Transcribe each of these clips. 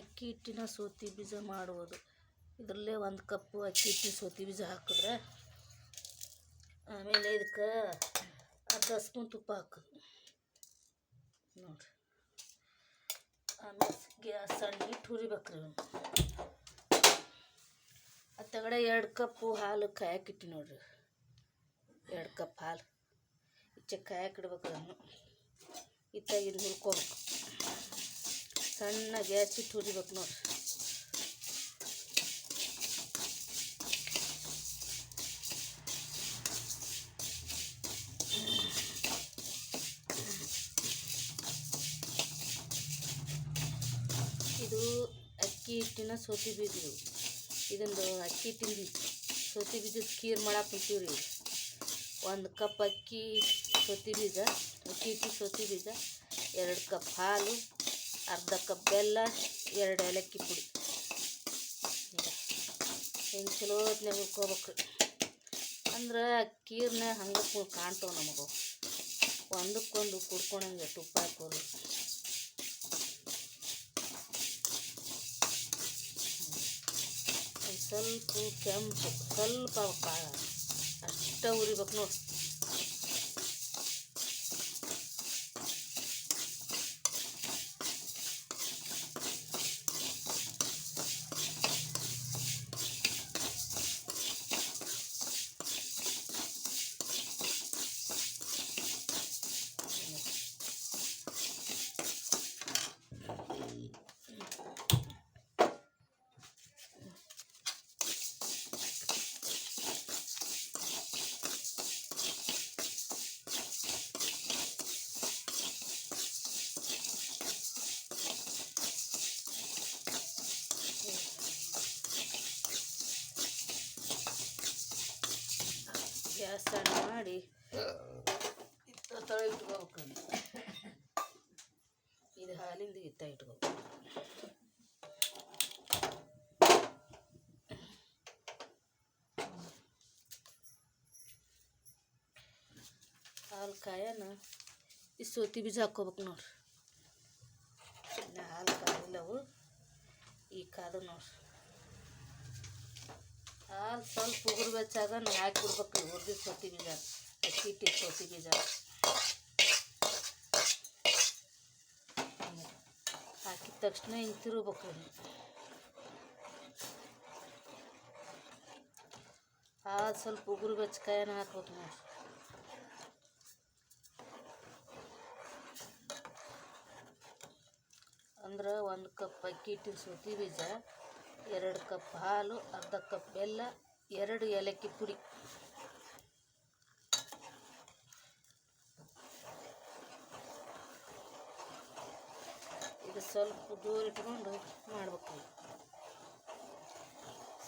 ಅಕ್ಕಿ ಹಿಟ್ಟಿನ ಸೋತಿ ಬೀಜ ಮಾಡುವುದು. ಇದರಲ್ಲೇ ಒಂದು ಕಪ್ಪು ಅಕ್ಕಿ ಹಿಟ್ಟಿನ ಸೋತಿ ಬೀಜ ಹಾಕಿದ್ರೆ ಆಮೇಲೆ ಇದಕ್ಕೆ ಅರ್ಧ ಸ್ಪೂನ್ ತುಪ್ಪ ಹಾಕೋದು. ನೋಡ್ರಿ. ಆಮೇಲೆ ಗ್ಯಾಸ್ ಸಣ್ಣ ಹಿಟ್ಟು ಹುರಿಬೇಕ್ರಿ. ಅತ್ತಗಡೆ ಎರಡು ಕಪ್ಪು ಹಾಲು ಕಾಯಕ್ಕೆ ಇಟ್ಟು ನೋಡ್ರಿ. ಎರಡು ಕಪ್ ಹಾಲು. ಈಚೆ ಕಾಯಕ್ಕೆ ಇಡ್ಬೇಕು ಅದನ್ನು ಇತ್ತಾಗ ಇದು ಹುರ್ಕೋಬೇಕು. ಸಣ್ಣ ಗ್ಯಾಸ್ ಇಟ್ಟು ಹುರಿಬೇಕು ಇದು ಅಕ್ಕಿ ಹಿಟ್ಟಿನ ಸೋತಿ ಬೀಜ ಇದು ಇದೊಂದು ಅಕ್ಕಿ ಹಿಟ್ಟಿನ ಸೋತಿ ಬೀಜದ ಖೀರ್ ಮಾಡಕ್ಕೆ ಕುಂತೀವಿ ರೀ ಒಂದು ಕಪ್ ಅಕ್ಕಿ ಸೋತಿ ಬೀಜ, ಅಕ್ಕಿ ಹಿಟ್ಟು ಸೋತಿ ಬೀಜ, ಎರಡು ಕಪ್ ಹಾಲು ಅರ್ಧ ಕಪ್ ಬೆಲ್ಲ, ಎರಡು ಏಲಕ್ಕಿ ಪುಡಿ. ಹಿಂಗೆ ಚಲೋ ಹೊತ್ನಾಗ ಹುರ್ಕೋಬೇಕು ಅಂದ್ರೆ ಅಕ್ಕೀರ್ನ ಹಂಗೆ ಕಾಣ್ತಾವೆ ನಮಗೆ. ಒಂದಕ್ಕೊಂದು ಕುಡ್ಕೊಳಂಗೆ ತುಪ್ಪ ಹಾಕೋದು ಸ್ವಲ್ಪ ಕೆಂಪು, ಸ್ವಲ್ಪ ಅಷ್ಟ ಉರಿಬೇಕು ನೋಡಿ ಗ್ಯಾಸ್ ಸಣ್ಣ ಮಾಡಿ ಇತ್ತ ತಳ ಇಟ್ಕೋಬೇಕು ಇದು ಹಾಲಿಂದ ಇತ್ತ ಇಟ್ಕೋಬೇಕು ಹಾಲು ಕಾಯನ ಈ ಸೋತಿ ಬೀಜ ಹಾಕ್ಕೋಬೇಕು ನೋಡ್ರಿ ಇನ್ನು ಹಾಲು ಕಾಯಿಲ್ಲವು ಈ ಕಾದು ನೋಡ್ರಿ ಹಾಲು ಸ್ವಲ್ಪ ಉಗುರು ಬೆಚ್ಚಾಗ ನಾವು ಹಾಕಿ ಬಿಡ್ಬೇಕು ಹುರಿದ ಸೋತಿ ಬೀಜ ಅಕ್ಕಿ ಹಿಟ್ಟಿನ ಸೋತಿ ಬೀಜ ಹಾಕಿದ ತಕ್ಷಣ ಹಿಂಗೆ ತಿರುಗ್ಬೇಕು. ಹಾಲು ಸ್ವಲ್ಪ ಉಗುರು ಬೆಚ್ಚಕಾಯನ್ನು ಹಾಕ್ಬೇಕು ನಾವು ಅಂದ್ರೆ ಒಂದು ಕಪ್ ಅಕ್ಕಿ ಹಿಟ್ಟಿನ ಸೋತಿ ಬೀಜ ಎರಡು ಕಪ್ ಹಾಲು, ಅರ್ಧ ಕಪ್ ಬೆಲ್ಲ, ಎರಡು ಏಲಕ್ಕಿ ಪುಡಿ. ಇದು ಸ್ವಲ್ಪ ದೂರ ಇಟ್ಕೊಂಡು ಮಾಡ್ಬೇಕು.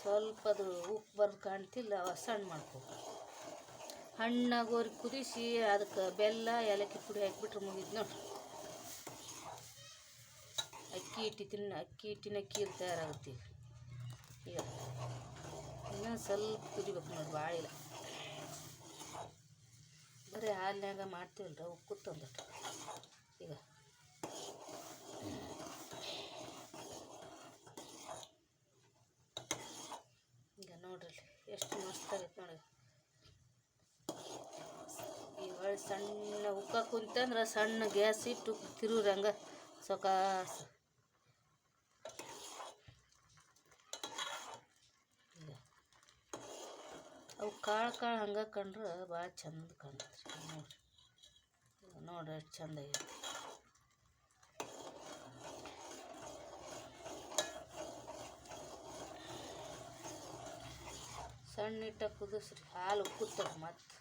ಸ್ವಲ್ಪ ಅದು ಉಪ್ಪು ಬರ್ದು ಕಾಣ್ತಿಲ್ಲ ಸಣ್ಣ ಮಾಡ್ಬೇಕು ಹಣ್ಣಾಗೋರಿ ಕುದಿಸಿ, ಅದಕ್ಕೆ ಬೆಲ್ಲ, ಏಲಕ್ಕಿ ಪುಡಿ ಹಾಕಿಬಿಟ್ರೆ ಮುಗಿದು ನೋಡಿ. ಅಕ್ಕಿ ಹಿಟ್ಟಿನ ಅಕ್ಕಿ ಹಿಟ್ಟಿನ ಖೀರ್ ತಯಾರಾಗುತ್ತೆ ಈಗ ಈಗ ಇನ್ನೂ ಸ್ವಲ್ಪ ಕುದಿಬೇಕು ನೋಡಿ ಭಾಳ ಇಲ್ಲ. ಬರೀ ಹಾಲಿನಾಗ ಮಾಡ್ತೀವಲ್ರ ಉಕ್ಕುತ್ತಂದಟ್ಟು ಈಗ. ಈಗ ನೋಡ್ರಿ, ಎಷ್ಟು ಮಸ್ತ್ ಆಗೈತೆ ನೋಡಿ. ಈ ಹೊಳ್ಳಿ ಸಣ್ಣ ಉಕ್ಕ ಕುಂತಂದ್ರೆ ಸಣ್ಣ ಗ್ಯಾಸ್ ಇಟ್ಟು ತಿರುವ್ರಂಗ ಸೊಕಾಸ ಈಗ ಅವು ಕಾಳು ಕಾಳು ಹಂಗೆ ಕಂಡ್ರೆ ಭಾಳ ಚಂದ ಕಾಣ್ತದೆ ನೋಡ್ರಿ. ನೋಡಿರಿ ನೋಡ್ರಿ ಎಷ್ಟು ಚಂದ ಆಗೈತಿ. ಸಣ್ಣ ಇಟ್ಟ ಕುದಿಸ್ರಿ ಹಾಲು ಉಕ್ಕುತ್ತವೆ ಮತ್ತೆ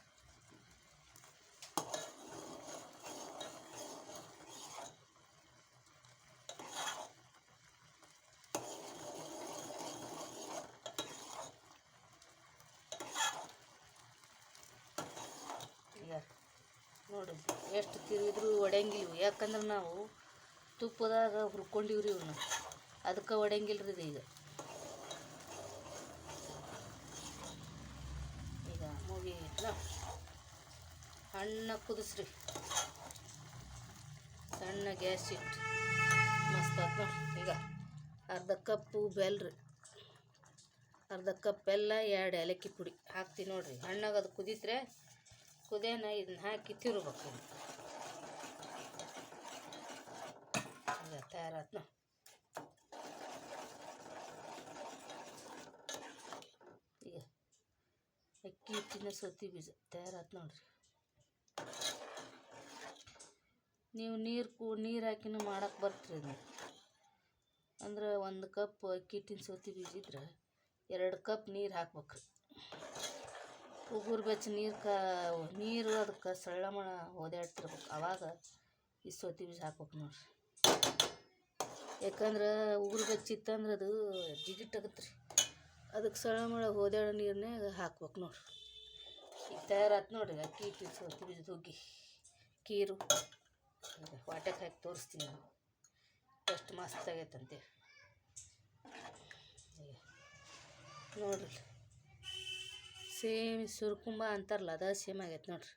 ಈಗ ನೋಡಿ, ಎಷ್ಟು ತಿರುಗಿದ್ರು ಒಡೆಯಂಗಿಲ್ಲ ಯಾಕಂದ್ರೆ ನಾವು ತುಪ್ಪದಾಗ ಹುರ್ಕೊಂಡಿವ್ರಿ ಇವನ್ನ ಅದಕ್ಕೆ ಒಡೆಯಂಗಿಲ್ಲ ರೀ ಈಗ. ಈಗ ಮುಗೀತ ಹಣ್ಣ ಕುದಿಸ್ರಿ. ಸಣ್ಣ ಗ್ಯಾಸ್ ಇಟ್ಟು ಮಸ್ತ್ ಈಗ ಅರ್ಧ ಕಪ್ಪು ಬೆಲ್ಲ ರೀ ಅರ್ಧ ಕಪ್ ಬೆಲ್ಲ ಎರಡು ಏಲಕ್ಕಿ ಪುಡಿ ಹಾಕ್ತೀನಿ ನೋಡ್ರಿ. ಹಣ್ಣಾಗ ಅದು ಕುದಿತ್ರೆ ಕುದಿಯೋಣ ಇದನ್ನ ಹಾಕಿ ತಿರುಬೇಕು. ನೋಡಿ. ಈಗ ಅಕ್ಕಿ ಹಿಟ್ಟಿನ ಸೌತಿ ಬೀಜ ತಯಾರಾತ್ ನೋಡ್ರಿ. ನೀವು ನೀರು ಕೂ, ನೀರು ಹಾಕಿನೂ ಮಾಡಕ್ಕೆ ಬರ್ತೀರಿ ಅಂದ್ರೆ ಒಂದು ಕಪ್ ಅಕ್ಕಿ ಹಿಟ್ಟಿನ ಸೌತಿ ಬೀಜ ಇದ್ರೆ ಎರಡು ಕಪ್ ನೀರು ಹಾಕ್ಬೇಕ್ರಿ. ಉಗುರು ಬೆಚ್ಚ ನೀರು ಕ, ನೀರು ಅದಕ್ಕೆ ಸಳ್ಳ ಮಣ ಓದಾಡ್ತಿರ್ಬೇಕು ಅವಾಗ ಈ ಸೋತಿ ಬೀಜ ಹಾಕ್ಬೇಕು ನೋಡ್ರಿ. ಯಾಕಂದ್ರೆ ಉಗುರು ಬೆಚ್ಚಿತ್ತಂದ್ರೆ ಅದು ಜಿಗಿಟ್ಟಾಗತ್ತೆ ರೀ ಅದಕ್ಕೆ ಸಳ್ಳ ಮಳ ಹೋದ್ಯಾಡೋ ನೀರನ್ನೇ ಹಾಕ್ಬೇಕು ನೋಡ್ರಿ. ಈಗ ತಯಾರಾತು ನೋಡ್ರಿ ಅಕ್ಕಿ ಇಟ್ಟು ಸೋತಿ ಬೀಜದ ಹುಗ್ಗಿ. ಕೀರು. ವಾಟಕ್ಕೆ ಹಾಕಿ ತೋರಿಸ್ತೀನಿ ನಾನು. ಎಷ್ಟು ಮಸ್ತ್ ಆಗೈತಂತೆ. ನೋಡ್ರಿ. ಸೇಮ್ ಸುರ್ಕುಂಬ ಅಂತಾರಲ್ಲ ಅದು ಸೇಮ್ ಆಗೈತೆ ನೋಡ್ರಿ.